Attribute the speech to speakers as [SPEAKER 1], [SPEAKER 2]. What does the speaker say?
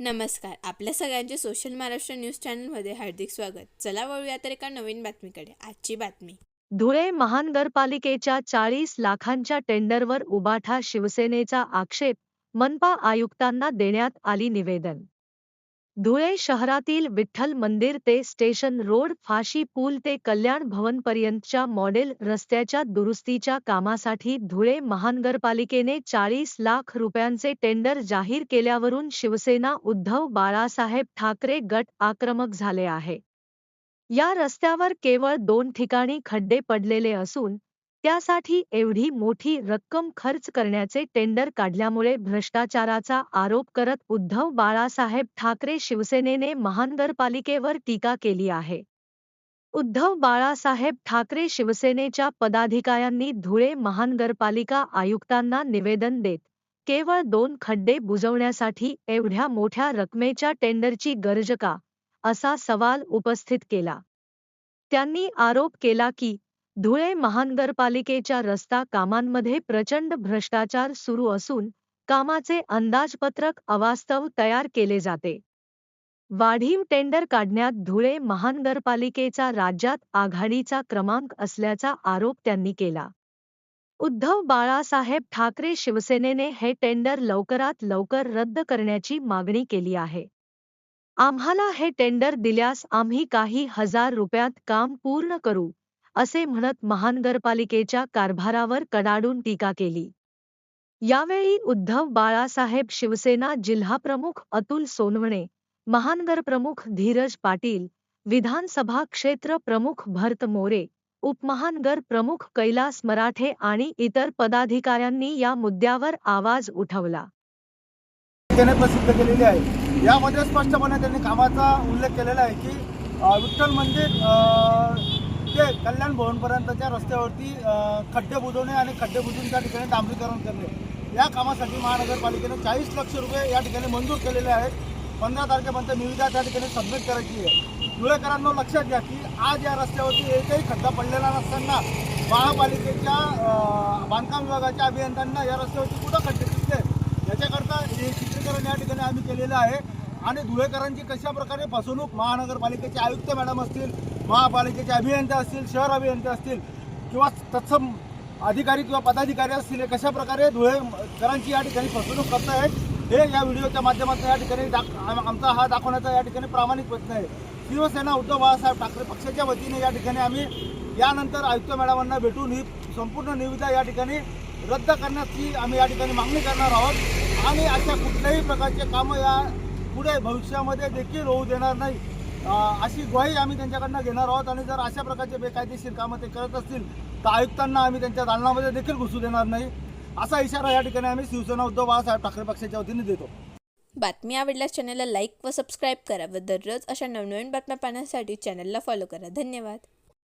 [SPEAKER 1] नमस्कार. आपल्या सगळ्यांचे सोशल महाराष्ट्र न्यूज चॅनलमध्ये हार्दिक स्वागत. चला वळूया तर एका नवीन बातमीकडे. आजची बातमी.
[SPEAKER 2] धुळे महानगरपालिकेच्या चाळीस लाखांच्या टेंडरवर उबाठा शिवसेनेचा आक्षेप मनपा आयुक्तांना देण्यात आली निवेदन. धुळे शहरातील विठ्ठल मंदिर ते स्टेशन रोड फाशी पूल ते कल्याण भवनपर्यंतच्या मॉडेल रस्त्याच्या दुरुस्तीच्या कामासाठी धुळे महानगरपालिकेने चाळीस लाख रुपयांचे टेंडर जाहीर केल्यावरून शिवसेना उद्धव बाळासाहेब ठाकरे गट आक्रमक झाले आहे. या रस्त्यावर केवळ दोन ठिकाणी खड्डे पडलेले असून त्यासाठी एवढी मोठी रक्कम खर्च करण्याचे टेंडर काढल्यामुळे भ्रष्टाचाराचा आरोप करत उद्धव बाळासाहेब ठाकरे शिवसेनेने महानगरपालिकेवर टीका केली आहे. उद्धव बाळासाहेब ठाकरे शिवसेनेच्या पदाधिकाऱ्यांनी धुळे महानगरपालिका आयुक्तांना निवेदन देत केवळ दोन खड्डे बुजवण्यासाठी एवढ्या मोठ्या रकमेच्या टेंडरची गरज का? असा सवाल उपस्थित केला. त्यांनी आरोप केला की धुळे महानगरपालिकेच्या रस्ता कामांमध्ये प्रचंड भ्रष्टाचार सुरू असून कामाचे अंदाजपत्रक अवास्तव तयार केले जाते. वाढीव टेंडर काढण्यात धुळे महानगरपालिकेचा राज्यात आघाडीचा क्रमांक असल्याचा आरोप त्यांनी केला. उद्धव बाळासाहेब ठाकरे शिवसेनेने हे टेंडर लवकरात लवकर रद्द करण्याची मागणी केली आहे. आम्हाला हे टेंडर दिल्यास आम्ही काही हजार रुपयात काम पूर्ण करू. असे म्हणत महानगरपालिकेच्या कारभारावर कडाडून टीका केली. यावेळी उद्धव बाळासाहेब शिवसेना जिल्हाप्रमुख अतुल सोनवणे महानगरप्रमुख धीरज पाटील विधानसभा क्षेत्र प्रमुख भरत मोरे उपमहानगर प्रमुख कैलास मराठे आणि इतर पदाधिकाऱ्यांनी या मुद्द्यावर आवाज उठवला.
[SPEAKER 3] प्रसिद्ध केलेली आहे. यामध्ये स्पष्टपणे त्यांनी कामाचा उल्लेख केलेला आहे की विठ्ठल मंदिर कल्याण भवनपर्यंतच्या रस्त्यावरती खड्डे बुजवणे आणि खड्डे बुजवून त्या ठिकाणी डांबरीकरण करणे. या कामासाठी महानगरपालिकेने चाळीस लक्ष रुपये या ठिकाणी मंजूर केलेले आहेत. पंधरा तारखेपर्यंत निविदा त्या ठिकाणी सबमिट करायची आहे. धुळेकरांना लक्षात घ्या की आज या रस्त्यावरती एकही खड्डा पडलेला नसताना महापालिकेच्या बांधकाम विभागाच्या अभियंत्यांना या रस्त्यावरती कुठं खड्डे दिसले? याच्याकरता हे चित्रीकरण या ठिकाणी आम्ही केलेलं आहे. आणि धुळेकरांची कशा प्रकारे फसवणूक महानगरपालिकेचे आयुक्त मॅडम असतील महापालिकेचे अभियंते असतील शहर अभियंते असतील किंवा तत्सम अधिकारी किंवा पदाधिकारी असतील कशा प्रकारे धुळेकरांची या ठिकाणी फसवणूक करत आहेत हे या व्हिडिओच्या माध्यमातून या ठिकाणी दाख आमचा हा दाखवण्याचा या ठिकाणी प्रामाणिक प्रयत्न आहे. शिवसेना उद्धव बाळासाहेब ठाकरे पक्षाच्या वतीने या ठिकाणी आम्ही यानंतर आयुक्त मॅडमांना भेटून ही संपूर्ण निविदा या ठिकाणी रद्द करण्याची आम्ही या ठिकाणी मागणी करणार आहोत. आणि अशा कुठल्याही प्रकारचे कामं या पुढे भविष्यामध्ये देखील होऊ देणार नाही. अशी ग्वाही आम्ही त्यांच्याकडनं घेणार आहोत आणि जर अशा प्रकारचे बेकायदेशीर कामं ते करत असतील तर आयुक्तांना आम्ही त्यांच्या दालनामध्ये देखील घुसू देणार नाही. असा इशारा या ठिकाणी आम्ही शिवसेना उद्धव बाळासाहेब ठाकरे पक्षाच्या वतीने देतो.
[SPEAKER 1] बातमी आवडल्यास चॅनलला लाईक व सबस्क्राईब करा व दररोज अशा नवनवीन बातम्या पाहण्यासाठी चॅनलला फॉलो करा. धन्यवाद.